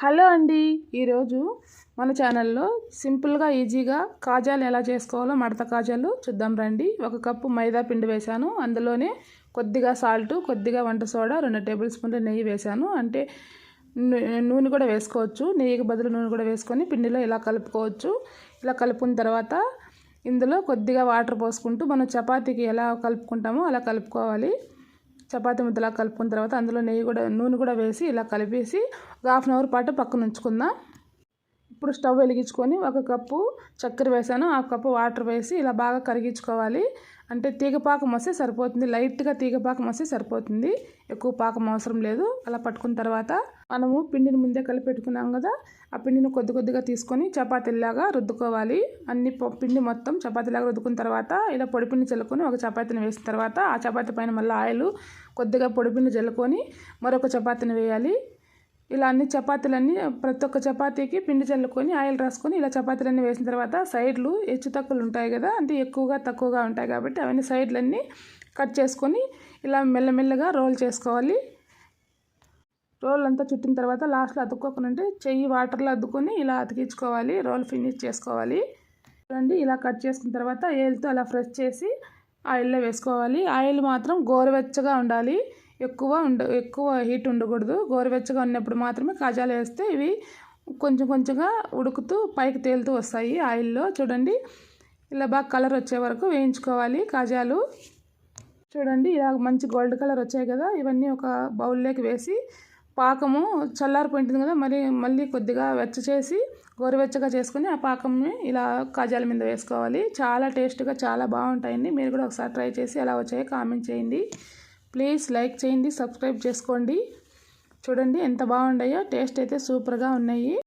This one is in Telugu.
హలో అండి. ఈరోజు మన ఛానల్లో సింపుల్గా ఈజీగా కాజాలు ఎలా చేసుకోవాలో మడత కాజాలు చూద్దాం రండి. ఒక కప్పు మైదా పిండి వేశాను. అందులోనే కొద్దిగా సాల్ట్ కొద్దిగా వంట సోడా రెండు టేబుల్ స్పూన్ల నెయ్యి వేశాను. అంటే నూనె కూడా వేసుకోవచ్చు. నెయ్యికి బదులు నూనె కూడా వేసుకొని పిండిలో ఇలా కలుపుకోవచ్చు. ఇలా కలుపుకున్న తర్వాత ఇందులో కొద్దిగా వాటర్ పోసుకుంటూ మనం చపాతీకి ఎలా కలుపుకుంటామో అలా కలుపుకోవాలి. చపాతీ ముద్దలా కలుపుకున్న తర్వాత అందులో నెయ్యి కూడా నూనె కూడా వేసి ఇలా కలిపేసి ఒక హాఫ్ అన్ అవర్ పాటు పక్కన ఉంచుకుందాం. ఇప్పుడు స్టవ్ వెలిగించుకొని ఒక కప్పు చక్కెర వేసాను. ఆ కప్పు వాటర్ వేసి ఇలా బాగా కరిగించుకోవాలి. అంటే తీగ పాకం వస్తే సరిపోతుంది. లైట్గా తీగ పాకం వస్తే సరిపోతుంది. ఎక్కువ పాకం అవసరం లేదు. అలా పట్టుకున్న తర్వాత మనము పిండిని ముందే కలిపెట్టుకున్నాం కదా ఆ పిండిని కొద్ది కొద్దిగా తీసుకొని చపాతీలాగా రుద్దుకోవాలి. అన్ని పిండి మొత్తం చపాతీలాగా రుద్దుకున్న తర్వాత ఇలా పొడిపిండి చల్లుకొని ఒక చపాతీని వేసిన తర్వాత ఆ చపాతీ పైన మళ్ళీ ఆయిల్ కొద్దిగా పొడిపిండి చల్లుకొని మరొక చపాతీని వేయాలి. ఇలా అన్ని చపాతీలన్నీ ప్రతి ఒక్క చపాతీకి పిండి చల్లుకొని ఆయిల్ రాసుకొని ఇలా చపాతీలన్నీ వేసిన తర్వాత సైడ్లు హెచ్చు తక్కువలు ఉంటాయి కదా అంటే ఎక్కువగా తక్కువగా ఉంటాయి కాబట్టి అవన్నీ సైడ్లన్నీ కట్ చేసుకొని ఇలా మెల్లమెల్లగా రోల్ చేసుకోవాలి. రోల్ అంతా చుట్టిన తర్వాత లాస్ట్లో అతుక్కోకుండా చెయ్యి వాటర్లో అద్దుకొని ఇలా అతికించుకోవాలి రోల్ ఫినిష్ చేసుకోవాలి. చూడండి ఇలా కట్ చేసుకున్న తర్వాత ఏల్తో అలా ఫ్రెష్ చేసి ఆయిల్లో వేసుకోవాలి. ఆయిల్ మాత్రం గోరువెచ్చగా ఉండాలి. ఎక్కువ ఉండ ఎక్కువ హీట్ ఉండకూడదు. గోరువెచ్చగా ఉన్నప్పుడు మాత్రమే కాజాలు వేస్తే ఇవి కొంచెం కొంచెంగా ఉడుకుతూ పైకి తేలుతూ వస్తాయి ఆయిల్లో. చూడండి ఇలా బాగా కలర్ వచ్చే వరకు వేయించుకోవాలి కాజాలు. చూడండి ఇలా మంచి గోల్డ్ కలర్ వచ్చాయి కదా ఇవన్నీ ఒక బౌల్లోకి వేసి పాకము చల్లారిపోయింటుంది కదా మరి మళ్ళీ కొద్దిగా వెచ్చ చేసి గోరువెచ్చగా చేసుకుని ఆ పాకంని ఇలా కాజాల మీద వేసుకోవాలి. చాలా టేస్ట్గా చాలా బాగుంటాయండి. మీరు కూడా ఒకసారి ట్రై చేసి ఎలా వచ్చాయో కామెంట్ చేయండి. ప్లీజ్ లైక్ చేయండి సబ్స్క్రైబ్ చేసుకోండి. చూడండి ఎంత బాగుండాయో టేస్ట్ అయితే సూపర్గా ఉన్నాయి.